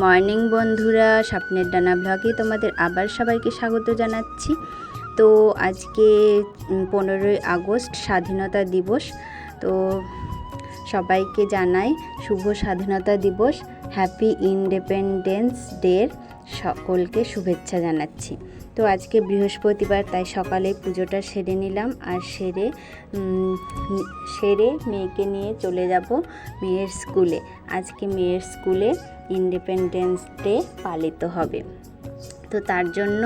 Morning বন্ধুরা, স্বপ্নের ডানা ব্লগে তোমাদের আবার সবাইকে স্বাগত জানাচ্ছি। তো আজকে পনেরোই আগস্ট, স্বাধীনতা দিবস। তো সবাইকে জানাই শুভ স্বাধীনতা দিবস। হ্যাপি ইন্ডিপেন্ডেন্স ডের সকলকে শুভেচ্ছা জানাচ্ছি। তো আজকে বৃহস্পতিবার, তাই সকালে পুজোটা সেরে নিলাম আর সেরে সেরে মেয়েকে নিয়ে চলে যাব মেয়ের স্কুলে। আজকে মেয়ের স্কুলে ইন্ডিপেন্ডেন্স ডে পালিত হবে। তো তার জন্য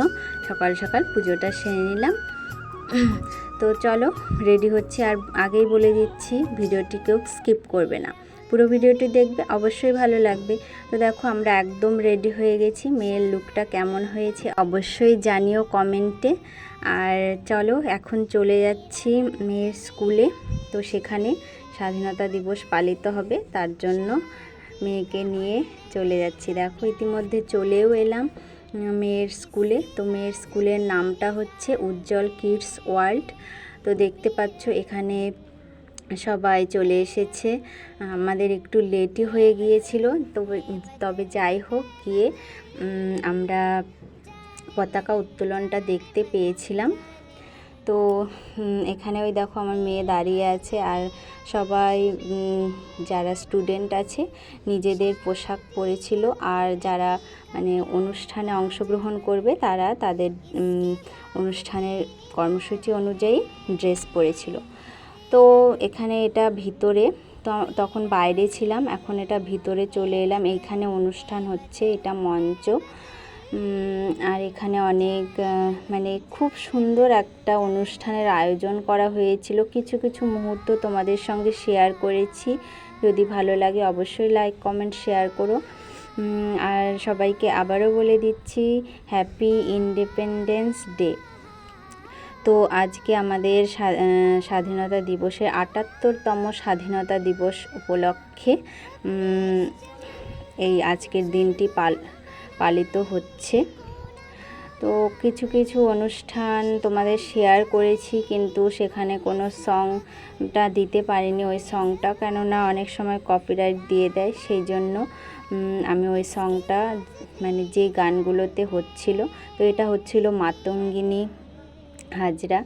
সকাল সকাল পুজোটা সেরে নিলাম। তো চলো রেডি হচ্ছে। আর আগেই বলে দিচ্ছি ভিডিওটি কেউ স্কিপ করবে না। পুরো ভিডিওটি দেখবে, অবশ্যই ভালো লাগবে। তো দেখো, আমরা একদম রেডি হয়ে গেছি, মেয়ের লুকটা কেমন হয়েছে অবশ্যই জানিও কমেন্টে আর চলো, এখন চলে যাচ্ছি মেয়ের স্কুলে তো সেখানে স্বাধীনতা দিবস পালিত হবে, তার জন্য মেয়েকে নিয়ে চলে যাচ্ছি। দেখো, ইতিমধ্যে চলেও এলাম মেয়ের স্কুলে তো মেয়ের স্কুলের নামটা হচ্ছে উজ্জ্বল কিডস ওয়ার্ল্ড। তো দেখতে পাচ্ছ, এখানে সবাই চলে এসেছে। আমাদের একটু লেটই হয়ে গিয়েছিল, তবে তবে যাই হোক, গিয়ে আমরা পতাকা উত্তোলনটা দেখতে পেয়েছিলাম। তো এখানে ওই দেখো আমার মেয়ে দাঁড়িয়ে আছে আর সবাই যারা স্টুডেন্ট আছে, নিজেদের পোশাক পরেছিল আর যারা মানে অনুষ্ঠানে অংশগ্রহণ করবে, তারা তাদের অনুষ্ঠানের কর্মসূচি অনুযায়ী ড্রেস পরেছিল। তো এখানে এটা ভিতরে তখন বাইরে ছিলাম, এখন এটা ভিতরে চলে এলাম। এইখানে অনুষ্ঠান হচ্ছে, এটা মঞ্চ। আর এখানে অনেক মানে খুব সুন্দর একটা অনুষ্ঠানের আয়োজন করা হয়েছিল। কিছু কিছু মুহূর্ত তোমাদের সঙ্গে শেয়ার করেছি। যদি ভালো লাগে অবশ্যই লাইক কমেন্ট শেয়ার করো। আর সবাইকে আবারও বলে দিচ্ছি হ্যাপি ইন্ডিপেন্ডেন্স ডে তো আজকে আমাদের স্বা- স্বাধীনতা দিবসে আটাত্তরতম স্বাধীনতা দিবস উপলক্ষে এই আজকের দিনটি পাল, পালিত হচ্ছে। তো কিছু কিছু অনুষ্ঠান তোমাদের শেয়ার করেছি, কিন্তু সেখানে কোনো সংটা দিতে পারিনি। ওই সংটা কেননা অনেক সময় কপিরাইট দিয়ে দেয়, সেই জন্য আমি ওই সংটা মানে যে গানগুলোতে হচ্ছিল, তো এটা হচ্ছিল মাতঙ্গিনী হাজরা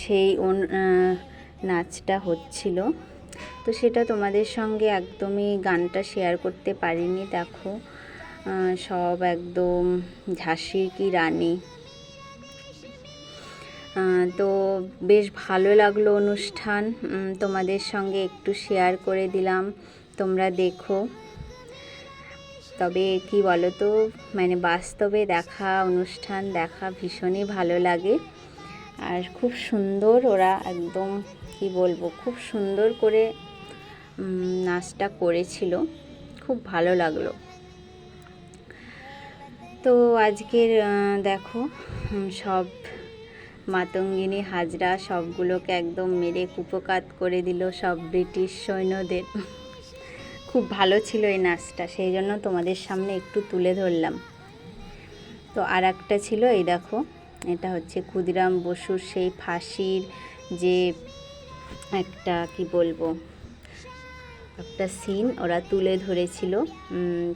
সেই নাচটা হচ্ছিল। তো সেটা তোমাদের সঙ্গে একদমই গানটা শেয়ার করতে পারিনি, দেখো। সব একদম ঝাঁসির কি রানী। তো বেশ ভালো লাগল অনুষ্ঠান। তোমাদের সঙ্গে একটু শেয়ার করে দিলাম। তোমরা দেখো। তবে কি বলো তো মানে বাস্তবে দেখা, অনুষ্ঠান দেখা ভীষণই ভালো লাগে। আর খুব সুন্দর ওরা একদম, কি বলব, খুব সুন্দর করে নাচটা করেছিল। খুব ভালো লাগল। তো আজকের দেখো সব মাতঙ্গিনী হাজরা সবগুলোকে একদম মেরে কুপকাত করে দিল সব ব্রিটিশ সৈন্যদের। খুব ভালো ছিল এই নাচটা, সেই জন্য তোমাদের সামনে একটু তুলে ধরলাম। তো আর একটা ছিল এই দেখো, এটা হচ্ছে ক্ষুদিরাম বসুর সেই ফাঁসির যে একটা, কি বলব, একটা সিন ওরা তুলে ধরেছিল।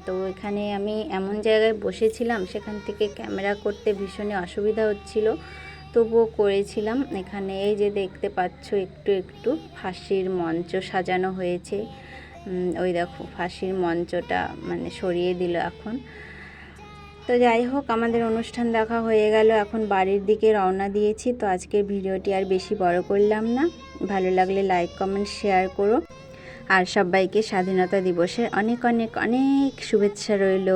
তো এখানে আমি এমন জায়গায় বসেছিলাম, সেখান থেকে ক্যামেরা করতে ভীষণই অসুবিধা হচ্ছিল। তবুও করেছিলাম, এখানে এই যে দেখতে পাচ্ছ, একটু একটু ফাঁসির মঞ্চ সাজানো হয়েছে। ওই দেখো ফাঁসির মঞ্চটা মানে সরিয়ে দিল এখন। তো যাই হোক, আমাদের অনুষ্ঠান দেখা হয়ে গেল। এখন বাড়ির দিকে রওনা দিয়েছি। তো আজকের ভিডিওটি আর বেশি বড় করলাম না। ভালো লাগলে লাইক, কমেন্ট, শেয়ার করো। আর সবাইকে স্বাধীনতা দিবসের অনেক অনেক অনেক শুভেচ্ছা রইল।